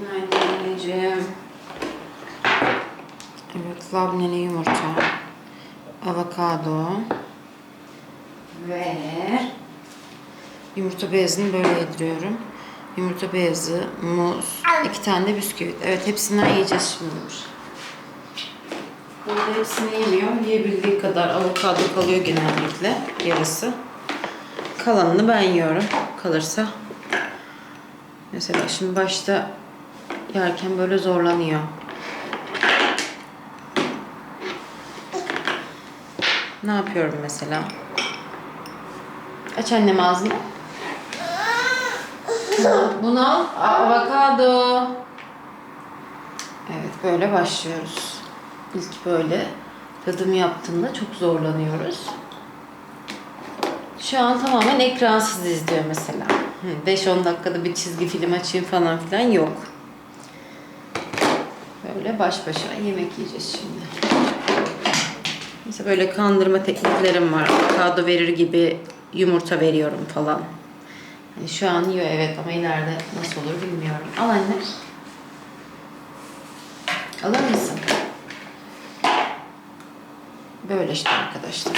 Günaydın anneciğim. Evet, labneli yumurta, avokado ve yumurta beyazını böyle yediriyorum. Yumurta beyazı, muz, iki tane de bisküvit. Evet, hepsinden yiyeceğiz şimdi. Burada hepsini yemiyor. Yiyebildiği kadar avokado kalıyor genellikle yarısı. Kalanını ben yiyorum. Kalırsa. Mesela şimdi başta yerken böyle zorlanıyor. Ne yapıyorum mesela? Aç annem ağzını. Bunu al. Avokado. Evet böyle başlıyoruz. İlk böyle tadım yaptığında çok zorlanıyoruz. Şu an tamamen ekransız izliyor mesela. Hı, 5-10 dakikada bir çizgi film açayım falan filan yok. Böyle baş başa yemek yiyeceğiz şimdi. Mesela böyle kandırma tekniklerim var. Avokado verir gibi yumurta veriyorum falan. Yani şu an yiyor evet ama ileride nasıl olur bilmiyorum. Al anne. Alır mısın? Böyle işte arkadaşlar.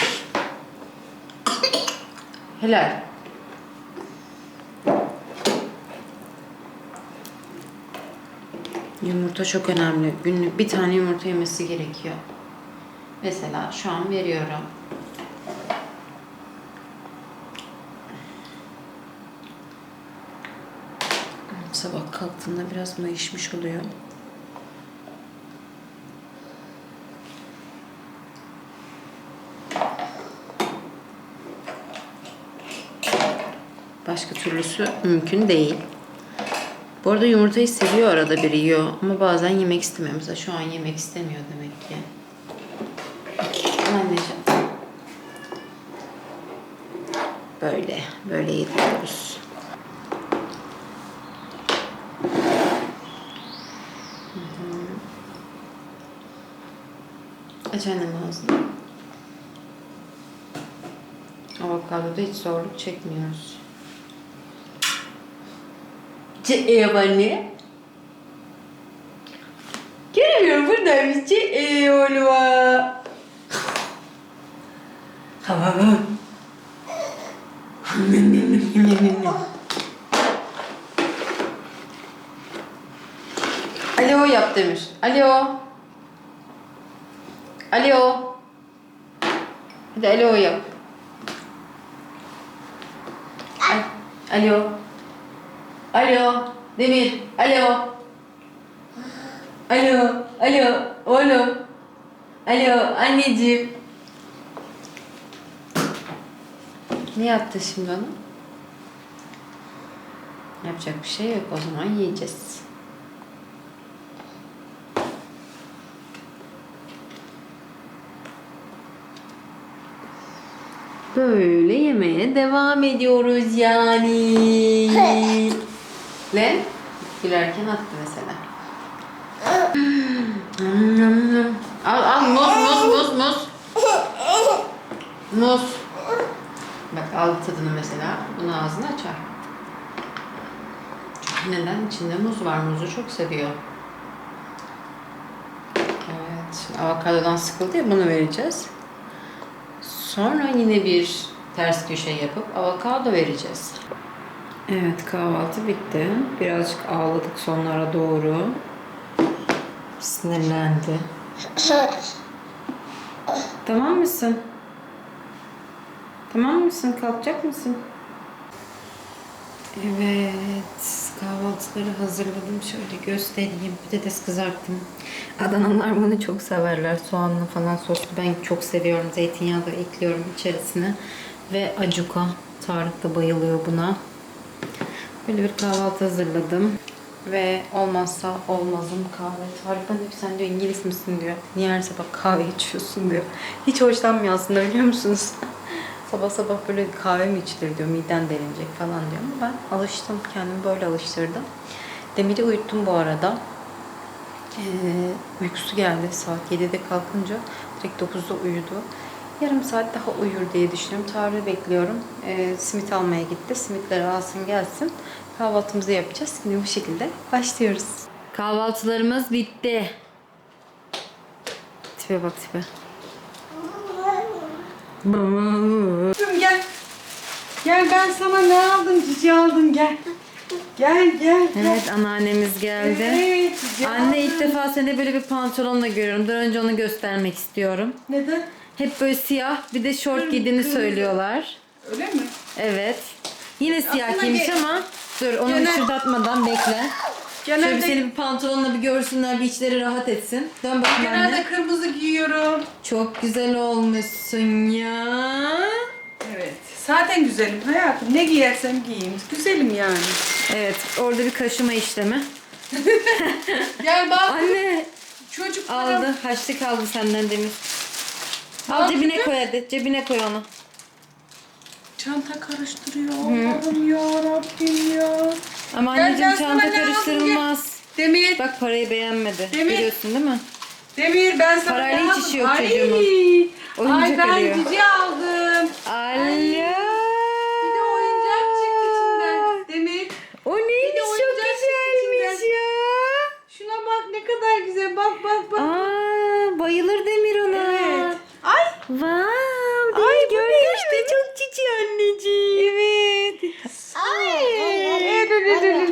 Helal. Yumurta çok önemli. Günlük bir tane yumurta yemesi gerekiyor. Mesela şu an veriyorum. Sabah kalktığında biraz mayışmış oluyor. Başka türlüsü mümkün değil. Bu arada yumurtayı seviyor arada bir yiyor ama bazen yemek istemiyor. Mesela şu an yemek istemiyor demek ki. Anneciğim. Böyle, böyle yediriyoruz. Aç annem ağzını. Avokadoda hiç zorluk çekmiyoruz. Çekiyor anne. Göremiyorum buradaymış. Çekiyor oğlum. Tamam. Alo yap demiş. Alo. Alo. Hadi alo yap. Ay, Alo. Alo. Demir. Alo. Alo. Alo. Oğlum. Alo. Anneciğim. Ne yaptı şimdi onu? Yapacak bir şey yok. O zaman yiyeceğiz. Böyle yemeye devam ediyoruz yani. Len gülerken attı mesela. al al muz muz muz muz. Muz. Bak al tadını mesela. Bunu ağzına açar. Çünkü neden? İçinde muz var. Muzu çok seviyor. Evet. Avokadodan sıkıldı ya bunu vereceğiz. Sonra yine bir ters köşe yapıp avokado vereceğiz. Evet kahvaltı bitti. Birazcık ağladık sonlara doğru. Sinirlendi. tamam mısın? Tamam mısın? Kalkacak mısın? Evet, kahvaltıları hazırladım. Şöyle göstereyim. Patates kızarttım. Adanalılar bunu çok severler. Soğanlı falan soslu. Ben çok seviyorum. Zeytinyağı da ekliyorum içerisine. Ve acuka. Tarık da bayılıyor buna. Böyle bir kahvaltı hazırladım. Ve olmazsa olmazım kahve. Tarık bana ki sen diyor İngiliz misin diyor. Niye her sabah kahve içiyorsun diyor. Hiç hoşlanmıyor aslında biliyor musunuz? sabah sabah böyle kahve mi içilir diyor. Miden delinecek falan diyor. Ama ben alıştım. Kendimi böyle alıştırdım. Demir'i uyuttum bu arada. Ee, uykusu geldi saat 7'de kalkınca direkt 9'da uyudu. Yarım saat daha uyur diye düşünüyorum. Tarık'ı bekliyorum. Ee, simit almaya gitti. Simitleri alsın gelsin. Kahvaltımızı yapacağız. Şimdi bu şekilde başlıyoruz. Kahvaltılarımız bitti. Tipe bak tipe. Kızım gel. Gel ben sana ne aldım? Cici aldım gel. Gel gel gel. Evet anneannemiz geldi. Evet, cici Anne ilk aldım. defa seni böyle bir pantolonla görüyorum. Daha önce onu göstermek istiyorum. Neden? Hep böyle siyah bir de şort giydiğini kırmızı. söylüyorlar. Öyle mi? Evet. Yine siyah Aslında giymiş ama dur onu Genel- ışıldatmadan bekle. Şöyle bir Genelde, seni bir pantolonla bir görsünler, bir içleri rahat etsin. Dön bakayım genelde anne. kırmızı giyiyorum. Çok güzel olmuşsun ya. Evet. Zaten güzelim hayatım. Ne giyersem giyeyim. Güzelim yani. Evet, orada bir kaşıma işlemi. Gel bak. Anne Çocuklara aldı, haçlık aldı senden demir. Al cebine koy hadi, cebine koy onu. Çanta karıştırıyor. Allah'ım ya Rabbim ya. Ama Gel, anneciğim gel, sana çanta aldım, karıştırılmaz. Demir. Bak parayı beğenmedi. Demir. Biliyorsun değil mi? Demir ben sana Parayla hiç işi yok Ay, çocuğumun. Ay Oyuncak ben arıyor. cici aldım. Alo. Bir de oyuncak çıktı içinden. Demir. O neymiş çok oyuncak güzelmiş çıktı ya. Şuna bak ne kadar güzel. Bak bak bak. Aa, bayılır Demir ona. Evet. Ay. Wow, Ay, Demir bu gördün ne? işte çok cici anneciğim. Evet. Ay. Evet, evet, evet.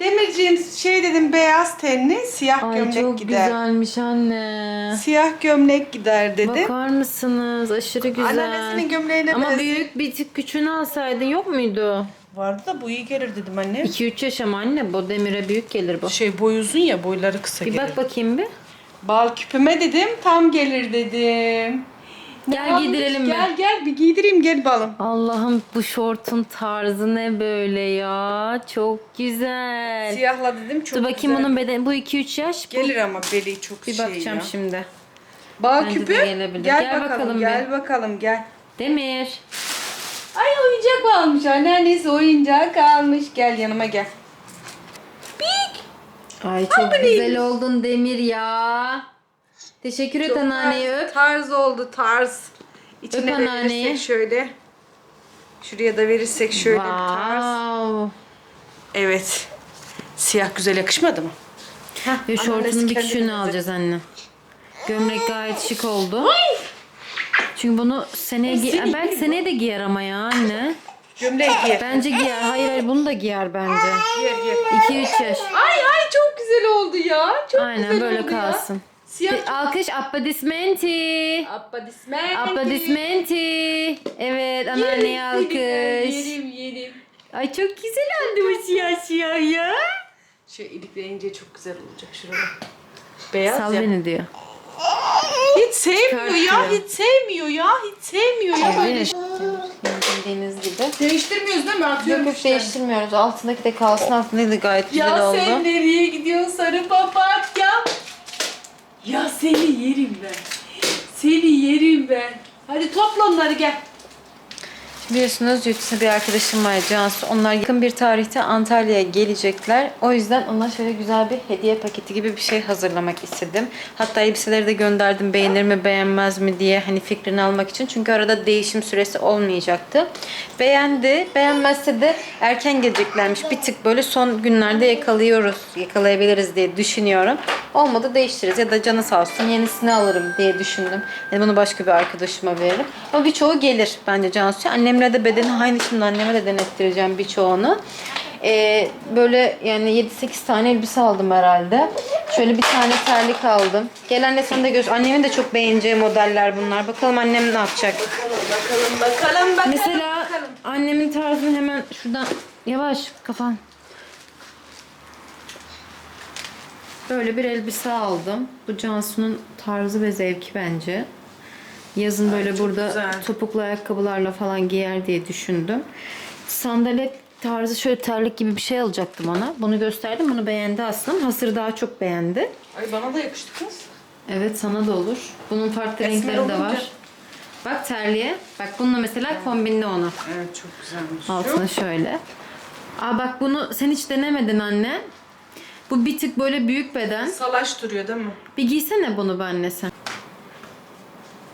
Demirciğim şey dedim beyaz tenli siyah Ay gömlek çok gider. güzelmiş anne. Siyah gömlek gider dedim. Bakar mısınız? Aşırı güzel. Anneannesinin gömleğine Ama benziyor. büyük bir tık küçüğünü alsaydın yok muydu? Vardı da bu iyi gelir dedim anne. 2-3 yaş ama anne bu Demir'e büyük gelir bu. Şey boy uzun ya boyları kısa Bir gelir. bak bakayım bir. Bal küpüme dedim tam gelir dedim. Gel giydirelim mi? Gel gel bir giydireyim gel balım. Allah'ım bu şortun tarzı ne böyle ya? Çok güzel. Siyahla dedim çok Dur bakayım güzel. onun bedeni. Bu 2-3 yaş. Bu. Gelir ama beli çok Bir şey bakacağım ya. şimdi. Bal Bence küpü. Gel, Gel bakalım, bakalım gel bir. bakalım gel. Demir. Ay oyuncak almış anneannesi oyuncak almış. Gel yanıma gel. Big. Ay çok bu güzel oldun Demir ya. Teşekkür et anneanneyi tarz, öp. tarz oldu tarz. İçine Öp de anneanneyi. verirsek şöyle. Şuraya da verirsek şöyle bir tarz. Wow. Evet. Siyah güzel yakışmadı mı? Ve şortunun bir küçüğünü alacağız anne. Gömlek gayet şık oldu. Çünkü bunu seneye seni belki seneye de giyer ama ya anne. Gömleği giy. Bence giyer. Hayır hayır bunu da giyer bence. Giyer giyer. 2-3 yaş. Ay ay çok güzel oldu ya. Çok Aynen güzel böyle oldu ya. kalsın. Siyah Bir alkış appadismenti. Appadismenti. Appadismenti. Evet anneanneye alkış. Yerim yerim. Ay çok güzel oldu bu siyah siyah ya. Şu ilikleyince çok güzel olacak şurada. Beyaz Sal ya. beni diyor. Hiç sevmiyor ya. Çıkartıyor. Hiç sevmiyor ya. Hiç sevmiyor ya. Böyle. Bildiğiniz gibi. Değiştirmiyoruz değil mi? Yok Atıyorum yok işte. değiştirmiyoruz. Altındaki de kalsın. Altındaki de gayet güzel Ya oldu. sen nereye gidiyorsun sarı papatya? Ya seni yerim ben. Seni yerim ben. Hadi topla onları gel. Biliyorsunuz yurt bir arkadaşım var Cansu. Onlar yakın bir tarihte Antalya'ya gelecekler. O yüzden ona şöyle güzel bir hediye paketi gibi bir şey hazırlamak istedim. Hatta elbiseleri de gönderdim beğenir mi beğenmez mi diye hani fikrini almak için. Çünkü arada değişim süresi olmayacaktı. Beğendi. Beğenmezse de erken geleceklermiş. Bir tık böyle son günlerde yakalıyoruz. Yakalayabiliriz diye düşünüyorum. Olmadı değiştiririz ya da canı sağ olsun yenisini alırım diye düşündüm. Yani bunu başka bir arkadaşıma veririm. Ama birçoğu gelir bence Cansu. Annemle de bedeni aynı şimdi anneme de denettireceğim birçoğunu. Ee, böyle yani 7-8 tane elbise aldım herhalde. Şöyle bir tane terlik aldım. Gel anne sen de göster. Annemin de çok beğeneceği modeller bunlar. Bakalım annem ne yapacak. Bakalım bakalım bakalım. Mesela bakalım. annemin tarzını hemen şuradan yavaş kafan. Böyle bir elbise aldım. Bu Cansu'nun tarzı ve zevki bence. Yazın böyle burada güzel. topuklu ayakkabılarla falan giyer diye düşündüm. Sandalet tarzı şöyle terlik gibi bir şey alacaktım ona. Bunu gösterdim. Bunu beğendi aslında. Hasır daha çok beğendi. Ay bana da yakıştı kız. Evet sana da olur. Bunun farklı Esmer renkleri de olunca. var. Bak terliğe. Bak bununla mesela kombinli onu. Evet çok güzelmiş. Altına şöyle. Aa bak bunu sen hiç denemedin anne. Bu bir tık böyle büyük beden. Salaş duruyor değil mi? Bir giysene bunu be anne sen.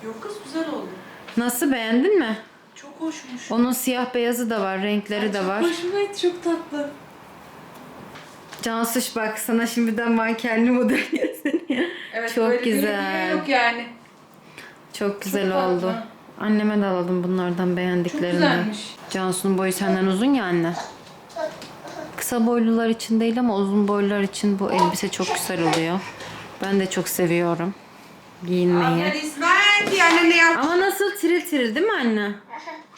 Yok kız güzel oldu. Nasıl beğendin mi? Çok hoşmuş. Onun siyah beyazı da var, renkleri de var. Hoşuma gitti çok tatlı. Cansuş bak sana şimdiden mankenli model gösteriyor. Evet, Çok böyle bir güzel. hediye Yok yani. Çok güzel tatlı. oldu. Anneme de alalım bunlardan Çok beğendiklerinden. güzelmiş. Cansu'nun boyu senden uzun ya anne. Kısa boylular için değil ama uzun boylular için bu elbise çok güzel oluyor. Ben de çok seviyorum giyinmeyi. İsmail diye annene yap. Ama nasıl tiril tiril değil mi anne?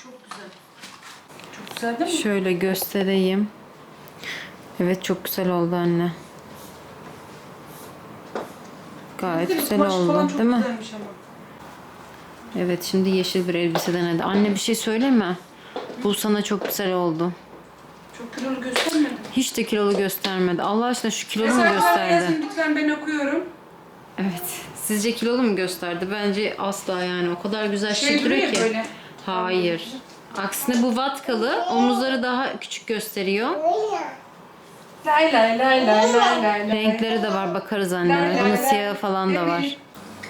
Çok güzel. Çok güzel değil mi? Şöyle göstereyim. Evet çok güzel oldu anne. Gayet güzel Kumaşı falan oldu çok değil mi? güzelmiş ama. Evet şimdi yeşil bir elbise denedi. Anne bir şey söyleme. Bu sana çok güzel oldu. Çok kilolu göstermedi. Hiç de kilolu göstermedi. Allah aşkına şu kilolu mu Mesela gösterdi? yazın lütfen ben okuyorum. Evet. Sizce kilolu mu gösterdi? Bence asla yani. O kadar güzel Şey duruyor ki. böyle. Hayır. Aksine bu vatkalı omuzları daha küçük gösteriyor. Lay lay lay lay lay lay. Renkleri de var bakarız lay Bunun siyahı falan da var.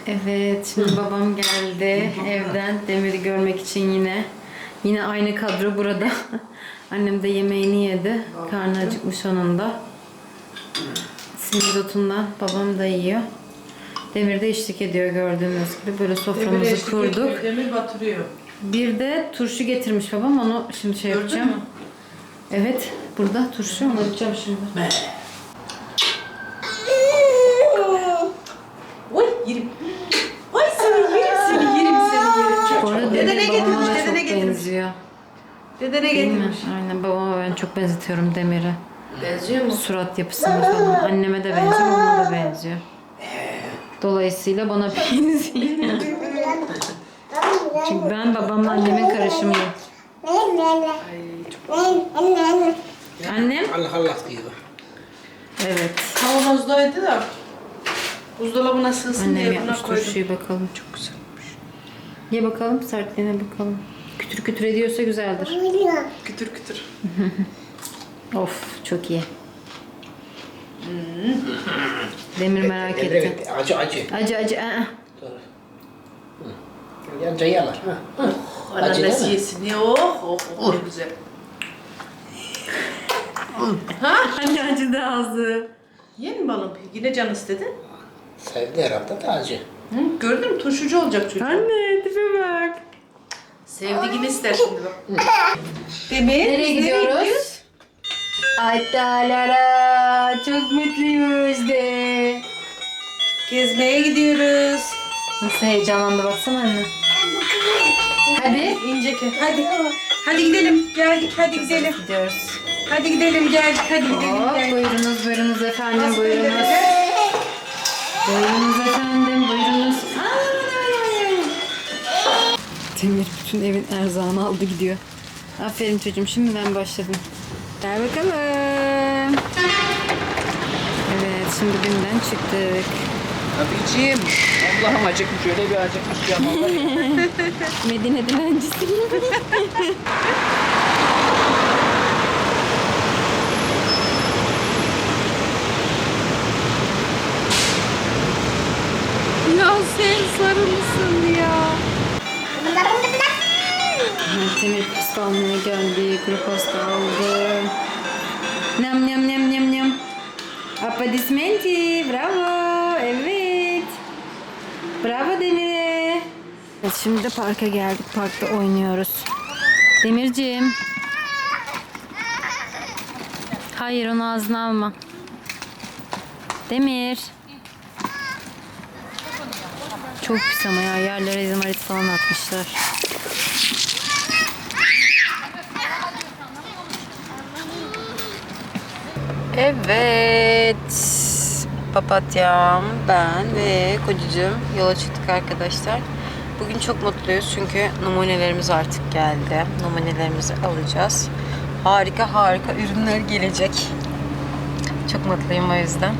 Evet şimdi babam geldi evden Demir'i görmek için yine. Yine aynı kadro burada. Annem de yemeğini yedi. Karnı acıkmış onun da. Simizotundan babam da yiyor. Demir de eşlik ediyor gördüğünüz gibi. Böyle soframızı kurduk. Demir batırıyor. Bir de turşu getirmiş babam. Onu şimdi şey Gördün yapacağım. mü? Evet burada turşu. Onu yapacağım şimdi. Oy yerim. Oy seni yerim seni yerim seni yerim. Bu arada Dede ne Demir babama getirmiş? Dede çok ne getirmiş? benziyor. Dede ne Değil mi? getirmiş? Aynen babama ben çok benzetiyorum Demir'e. Benziyor mu? Surat yapısına falan. Anneme de benziyor, ona da benziyor. Dolayısıyla bana benziyor. Çünkü ben babamla annemin karışımıyım. Annem? Allah Allah diyor. Evet. Kavanozdaydı da buzdolabına sığsın Annem diye buna yapmış koydum. turşuyu bakalım. Çok güzel Ye bakalım, sertliğine bakalım. Kütür kütür ediyorsa güzeldir. Kütür kütür. Of, çok iyi. Demir merak etti. Evet, acı acı. Acı acı. aa. Dur. Hı. Yanca yalar. Ha. Hı. Acı değil Anneannesi mi? yesin ya. Oh oh oh ne güzel. Anne acıdı ağzı. Yiyin mi balım? Yine can istedi. Sevdi herhalde de acı. Hı? Gördün mü? Turşucu olacak çocuk. Anne tipe bak. Sevdiğini ister şimdi bak. Demir. Nereye gidiyoruz? Atalara çok mutluyuz de. Gezmeye gidiyoruz. Nasıl heyecanlandı baksana anne. Hadi. İnce ke. Hadi. Hadi gidelim. Geldik. Hadi gidelim. Gidiyoruz. Hadi gidelim. Geldik. Hadi gidelim. Hop, Geldik. buyurunuz buyurunuz efendim Nasıl buyurunuz. Buyurunuz efendim buyurunuz. Demir bütün evin erzağını aldı gidiyor. Aferin çocuğum şimdiden başladım. Gel bakalım. Evet şimdi BİM'den çıktık. Abicim. Allah'ım acıkmış. Öyle bir acıkmış ya. Medine dilencisiyim. ya sen sarı mısın ya? Pasta almaya geldi. Kuru pasta aldı. Nam nam nam nam nam. Apadismenti. Bravo. Evet. Bravo Demir. Evet, şimdi de parka geldik. Parkta oynuyoruz. Demirciğim. Hayır onu ağzına alma. Demir. Çok pis ama ya. Yerlere izmarit falan atmışlar. Evet. Papatyam, ben ve kocacığım yola çıktık arkadaşlar. Bugün çok mutluyuz çünkü numunelerimiz artık geldi. Numunelerimizi alacağız. Harika harika ürünler gelecek. Çok mutluyum o yüzden.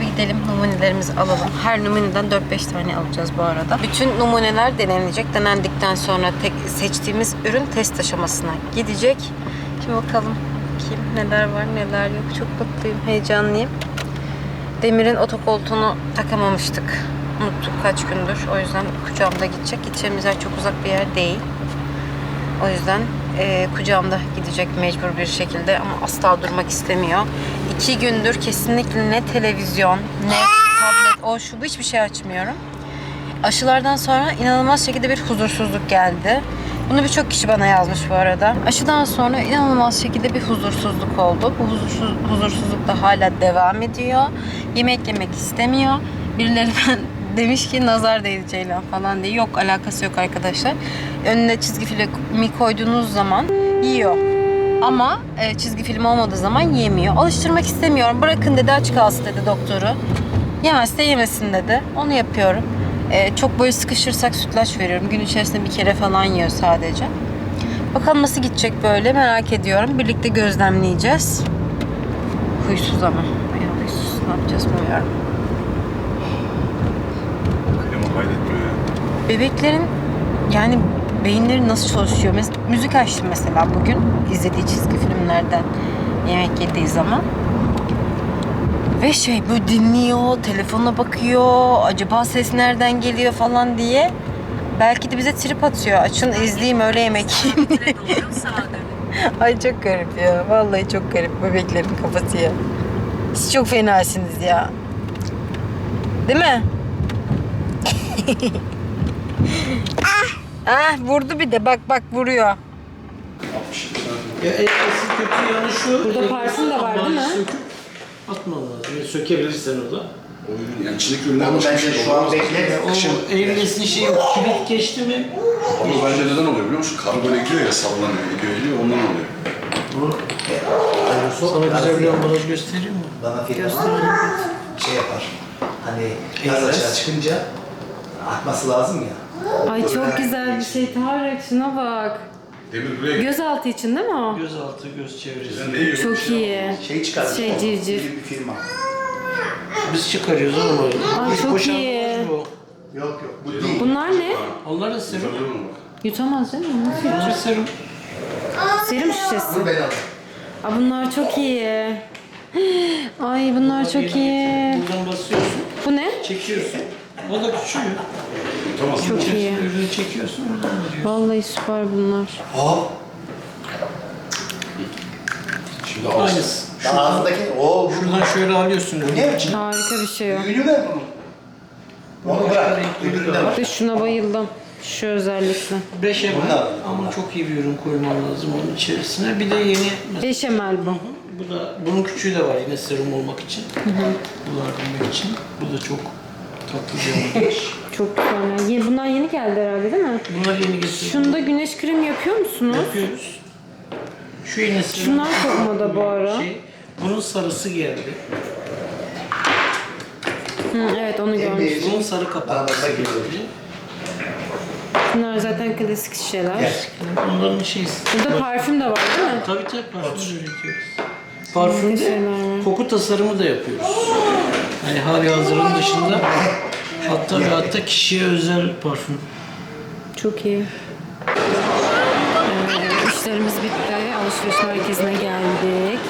Bir gidelim numunelerimizi alalım. Her numuneden 4-5 tane alacağız bu arada. Bütün numuneler denenecek. Denendikten sonra tek seçtiğimiz ürün test aşamasına gidecek. Şimdi bakalım bakayım neler var neler yok. Çok mutluyum, heyecanlıyım. Demir'in otokoltuğunu takamamıştık. Unuttuk kaç gündür. O yüzden kucağımda gidecek. Gideceğimiz yer çok uzak bir yer değil. O yüzden e, kucağımda gidecek mecbur bir şekilde ama asla durmak istemiyor. iki gündür kesinlikle ne televizyon, ne tablet, o şu bu hiçbir şey açmıyorum. Aşılardan sonra inanılmaz şekilde bir huzursuzluk geldi. Bunu birçok kişi bana yazmış bu arada. Aşıdan sonra inanılmaz şekilde bir huzursuzluk oldu. Bu huzursuz, huzursuzluk da hala devam ediyor. Yemek yemek istemiyor. Birileri ben demiş ki nazar değdi Ceylan falan diye. Yok alakası yok arkadaşlar. Önüne çizgi filmi koyduğunuz zaman yiyor. Ama e, çizgi film olmadığı zaman yemiyor. Alıştırmak istemiyorum. Bırakın dedi aç kalsın dedi doktoru. Yemezse yemesin dedi. Onu yapıyorum. E, çok böyle sıkışırsak sütlaç veriyorum. Gün içerisinde bir kere falan yiyor sadece. Bakalım nasıl gidecek böyle merak ediyorum. Birlikte gözlemleyeceğiz. Huysuz ama. Bayağı huysuz. Ne yapacağız bilmiyorum. Klima kaydetmiyor ya. Bebeklerin yani beyinleri nasıl çalışıyor? Mes- müzik açtım mesela bugün izlediği çizgi filmlerden yemek yediği zaman. Ve şey böyle dinliyor, telefona bakıyor, acaba ses nereden geliyor falan diye. Belki de bize trip atıyor. Açın izleyeyim öyle yemek yiyeyim diye. Ay çok garip ya. Vallahi çok garip bebeklerin kafası ya. Siz çok fenasınız ya. Değil mi? Ah vurdu bir de bak bak vuruyor. Ya etkisi kötü yanı şu. Burada parfüm de var, değil mi? Söküp atman lazım. Yani sökebilirsen o da. Oyun yani içindeki ürünler Onu başka bir bence şey şu an olmaz. bekle. O Kışın evresin şey yok. Kilit geçti mi? Ama bence neden oluyor biliyor musun? Kargo böyle gidiyor ya sallanıyor, gidiyor gidiyor ondan oluyor. bunu Aydosu Sana güzel bir biraz ambalaj göstereyim mi? bana firma şey yapar. Hani gaz açığa çıkınca atması lazım ya. Ay çok güzel bir şey Tarık şuna bak. Demir buraya Gözaltı için değil mi o? Göz altı, göz çevresi. Neyi görüyorsun? Çok iyi. Şey çıkarmış. Şey, civciv. Bir firma. Biz çıkarıyoruz oğlum. Ay, Hiç çok boşanmaz iyi. bu. Yok yok bu değil. Bunlar ne? Onlar da serum. Mü bak? Yutamaz değil mi? Nasıl Onlar yutacak? serum. Serum şişesi. Bunu ben aldım. Aa, bunlar çok iyi. Ay bunlar çok iyi. Buradan basıyorsun, Bu ne? çekiyorsun. O da küçüğü. Yutamazsın. Çok iyi. Ürünü çekiyorsun, oradan. Vallahi süper bunlar. Hop. Şimdi al. Aynısı. Daha ağzındaki o bu Şuradan şöyle alıyorsun. bu ne biçim? Harika bir şey o. Büyüğünü ver bunun. Onu bırak. Öbüründe de var. Ve şuna bayıldım. Şu özellikle. 5 ml Bunlar. ama çok iyi bir ürün koyman lazım onun içerisine. Bir de yeni Beşamel bu. bu da bunun küçüğü de var yine serum olmak için. Bulardırmak için. Bu da çok tatlı bir ambalaj. Çok güzel. Ye- Bunlar yeni geldi herhalde değil mi? Bunlar yeni getirdim. Şunda güneş kremi yapıyor musunuz? yapıyoruz. Şu serum. Şunlar çok moda bu ara. Şey, bunun sarısı geldi. Hı, evet onu görmüş. Bunun sarı kapağı Arabada geldi. Bunlar zaten klasik şeyler. Gel. Bunların şeysi. Burada parfüm de var değil mi? Tabii tabii parfüm üretiyoruz. Parfümde koku tasarımı da yapıyoruz. Yani hali hazırın dışında hatta ve hatta kişiye özel parfüm. Çok iyi. Ee, işlerimiz bitti. Alışveriş merkezine geldik.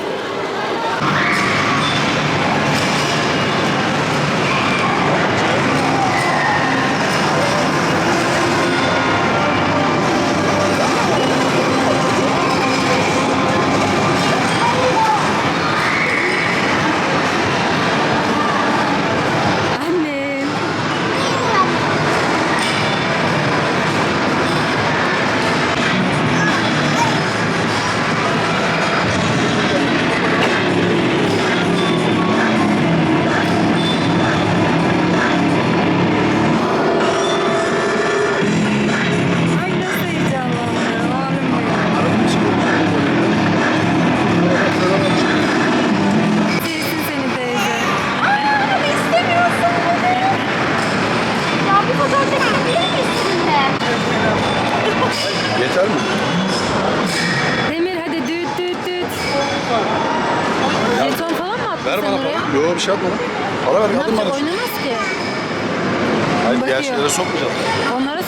Şey atma lan. Para ver Ne yardım yapacak? bana. Oynamaz ki. Hayır diğer Bakıyor. şeylere sokmayacağız. Onlara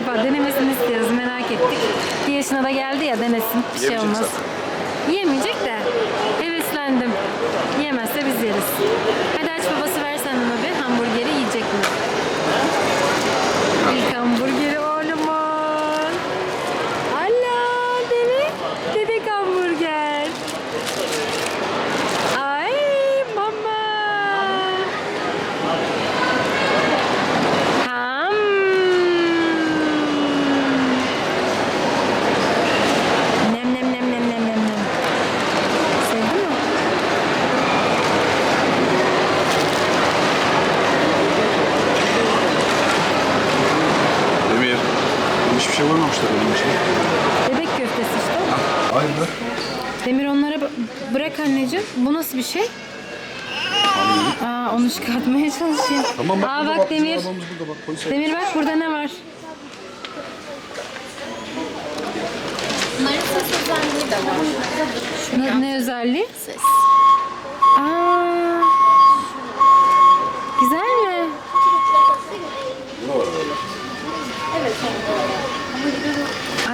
defa. Denemesini istiyoruz merak ettik. Bir yaşına da geldi ya denesin. Bir şey Yemeyecek olmaz. Yemeyecek de heveslendim. Yemezse biz yeriz. Hadi aç babası versen ona bir hamburgeri yiyecek mi? İlk hamburgeri oğlumun. Allah demek bebek hamburger. Ay mama. Ham. Nem nem nem nem nem nem nem. Sevdin mi? Demir. Koymamışlar benim için. Bebek köftesi işte. Hayır be. Demir onlara b- bırak anneciğim. Bu nasıl bir şey? Aa onu çıkartmaya çalışıyor. Tamam bak Aa bak Demir. burada bak. Polis Demir bak burada ne var? Bunların ses özelliği de var. Ne, ne özelliği? Ses. Aa.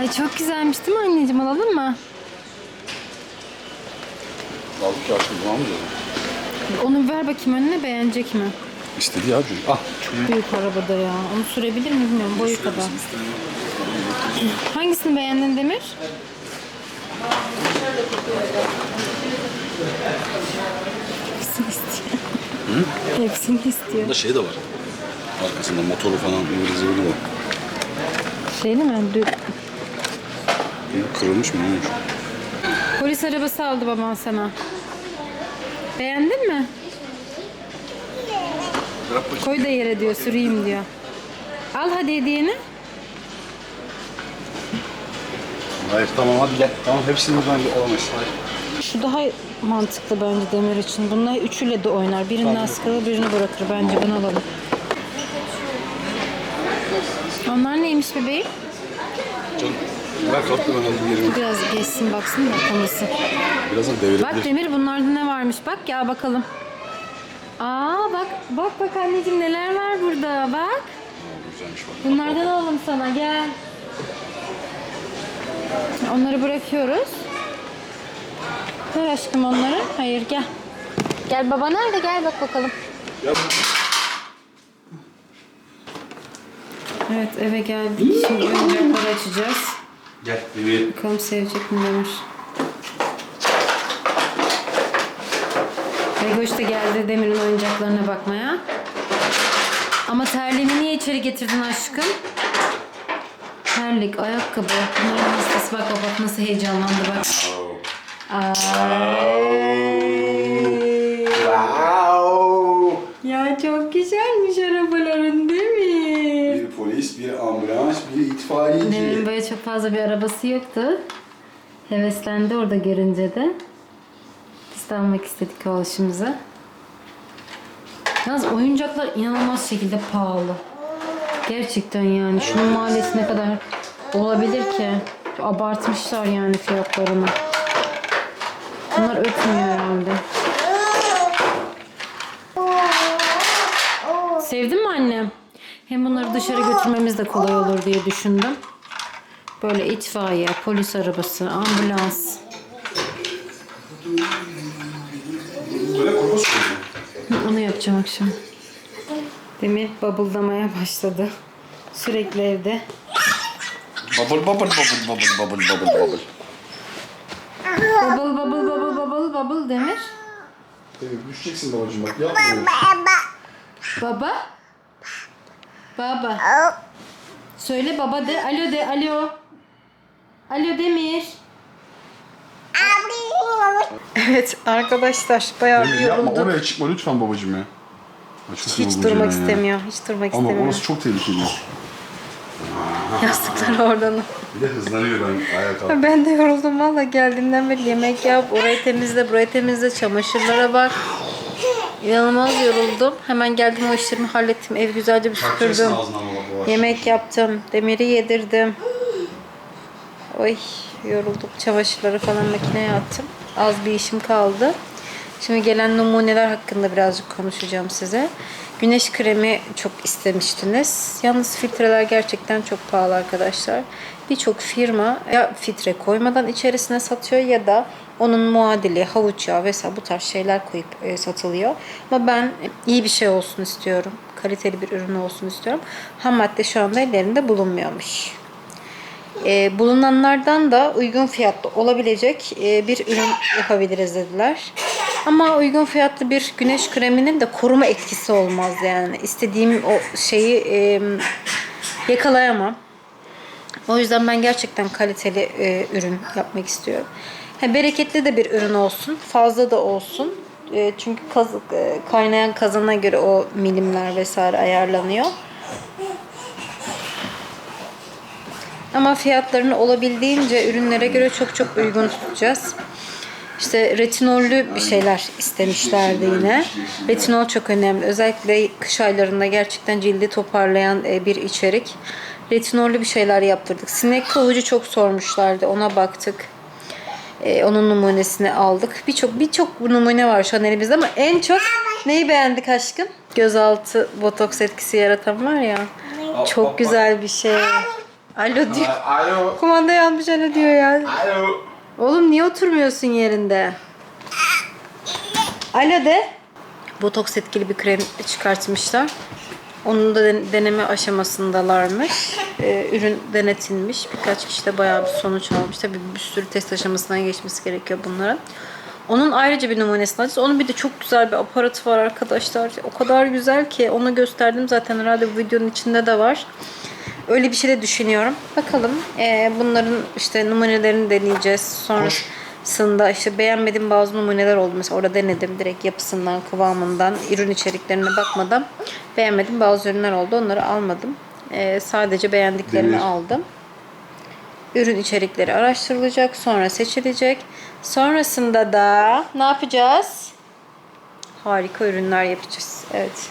Ay çok güzelmiş değil mi anneciğim alalım mı? Aldık ya şimdi bunu almayacağız. Onu ver bakayım önüne beğenecek mi? İstedi ya çocuk. Ah. Büyük arabada ya. Onu sürebilir mi bilmiyorum boyu kadar. Hangisini beğendin Demir? Hepsini istiyor. Hepsini istiyor. Bunda şey de var. Arkasında motoru falan zıvırı var. Şey değil mi? Dü- Kırılmış mı olmuş? Polis arabası aldı baban sana. Beğendin mi? Koy da yere diyor, süreyim diyor. Al hadi hediyeni. Hayır tamam hadi gel. Tamam hepsini bence alamayız. Hayır. Şu daha mantıklı bence Demir için. Bunlar üçüyle de oynar. Birinden sıkılır, birini bırakır. Bence bunu alalım. Onlar neymiş bebeğim? Canım ver kalk da ben alayım yerime. Biraz geçsin baksın tanısın. Birazdan Bak devirebilir. Demir bunlarda ne varmış? Bak ya bakalım. Aa bak bak bak anneciğim neler var burada bak. Güzelmiş bak. Bunlardan alalım sana gel. Onları bırakıyoruz. Ver aşkım onları. Hayır gel. Gel baba nerede gel bak bakalım. Evet eve geldik. Şimdi oyuncakları açacağız. Gel. Demir. Bakalım sevecek mi Demir. Begoş da geldi Demir'in oyuncaklarına bakmaya. Ama terliğimi niye içeri getirdin aşkım? Terlik, ayakkabı. Bunların hastası bak bak nasıl heyecanlandı bak. Ay. Wow. Ya çok güzelmiş arabaların değil mi? Bir polis, bir ambulans, bir itfaiyeci. Demir'in böyle çok fazla bir arabası yoktu. Heveslendi orada görünce de. Biz de almak istedik alışımıza. Yalnız oyuncaklar inanılmaz şekilde pahalı. Gerçekten yani. Şunun maliyeti ne kadar olabilir ki? Abartmışlar yani fiyatlarını. Bunlar ötmüyor herhalde. Sevdin mi annem? Hem bunları dışarı götürmemiz de kolay olur diye düşündüm. Böyle itfaiye, polis arabası, ambulans. Onu yapacağım akşam. Demir babuldamaya başladı. Sürekli evde. Bubble bubble bubble bubble bubble bubble bubble. Bubble bubble bubble bubble bubble Demir. Demir düşeceksin babacığım bak yapma öyle. Baba. Baba. Söyle baba de. Alo de. Alo. Alo Demir. Evet arkadaşlar bayağı bir Demir yapma yorulduk. oraya çıkma lütfen babacığım ya. Ay, çok Hiç yoruldum durmak Ceren ya. istemiyor. Hiç durmak Ama istemiyor. orası çok tehlikeli. Yastıkları oradan. Bir de hızlanıyor ben ayağa kalk. Ben de yoruldum valla geldiğimden beri yemek yap, orayı temizle, burayı temizle, çamaşırlara bak. İnanılmaz yoruldum. Hemen geldim o işlerimi hallettim. Ev güzelce bir süpürdüm. Yemek yaptım. Demir'i yedirdim. Oy yorulduk. Çamaşırları falan makineye attım. Az bir işim kaldı. Şimdi gelen numuneler hakkında birazcık konuşacağım size. Güneş kremi çok istemiştiniz. Yalnız filtreler gerçekten çok pahalı arkadaşlar. Birçok firma ya filtre koymadan içerisine satıyor ya da onun muadili havuç yağı vesaire bu tarz şeyler koyup e, satılıyor. Ama ben iyi bir şey olsun istiyorum. Kaliteli bir ürün olsun istiyorum. Ham madde şu anda ellerinde bulunmuyormuş. E, bulunanlardan da uygun fiyatlı olabilecek e, bir ürün yapabiliriz dediler. Ama uygun fiyatlı bir güneş kreminin de koruma etkisi olmaz yani. İstediğim o şeyi e, yakalayamam. O yüzden ben gerçekten kaliteli e, ürün yapmak istiyorum. Ha, bereketli de bir ürün olsun, fazla da olsun. E, çünkü kaz, e, kaynayan kazana göre o milimler vesaire ayarlanıyor. Ama fiyatlarını olabildiğince ürünlere göre çok çok uygun tutacağız. İşte retinollü bir şeyler istemişlerdi yine. Retinol çok önemli. Özellikle kış aylarında gerçekten cildi toparlayan e, bir içerik. Retinollü bir şeyler yaptırdık. Sinek kovucu çok sormuşlardı. Ona baktık. E, onun numunesini aldık. Birçok birçok numune var şu an elimizde ama en çok neyi beğendik aşkım? Gözaltı botoks etkisi yaratan var ya. Çok güzel bir şey. Alo diyor. Alo. Kumandayı almış alo diyor ya. Alo. Oğlum niye oturmuyorsun yerinde? Alo de. Botoks etkili bir krem çıkartmışlar. Onun da den- deneme aşamasındalarmış. Ee, ürün denetilmiş. Birkaç kişi de bayağı bir sonuç almış. Tabii bir sürü test aşamasından geçmesi gerekiyor bunların. Onun ayrıca bir numunesini alacağız. Onun bir de çok güzel bir aparatı var arkadaşlar. O kadar güzel ki onu gösterdim zaten herhalde bu videonun içinde de var. Öyle bir şey de düşünüyorum. Bakalım ee, bunların işte numunelerini deneyeceğiz. Sonrasında işte beğenmediğim bazı numuneler oldu. Mesela orada denedim. Direkt yapısından, kıvamından, ürün içeriklerine bakmadan beğenmediğim bazı ürünler oldu. Onları almadım. Ee, sadece beğendiklerimi Demir. aldım. Ürün içerikleri araştırılacak. Sonra seçilecek. Sonrasında da ne yapacağız? Harika ürünler yapacağız. Evet.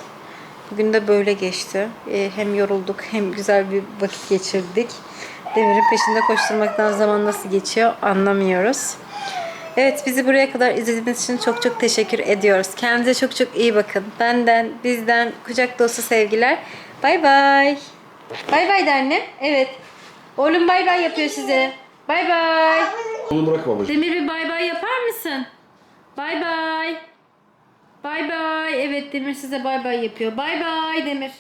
Bugün de böyle geçti. Ee, hem yorulduk hem güzel bir vakit geçirdik. Demir'in peşinde koşturmaktan zaman nasıl geçiyor anlamıyoruz. Evet bizi buraya kadar izlediğiniz için çok çok teşekkür ediyoruz. Kendinize çok çok iyi bakın. Benden, bizden kucak dolusu sevgiler. Bay bay. Bay bay de. Evet. Oğlum bay bay yapıyor size. Bay bay. Onu bırak babacığım. Demir bir bay bay yapar mısın? Bay bay. Bay bay. Evet Demir size bay bay yapıyor. Bay bay Demir.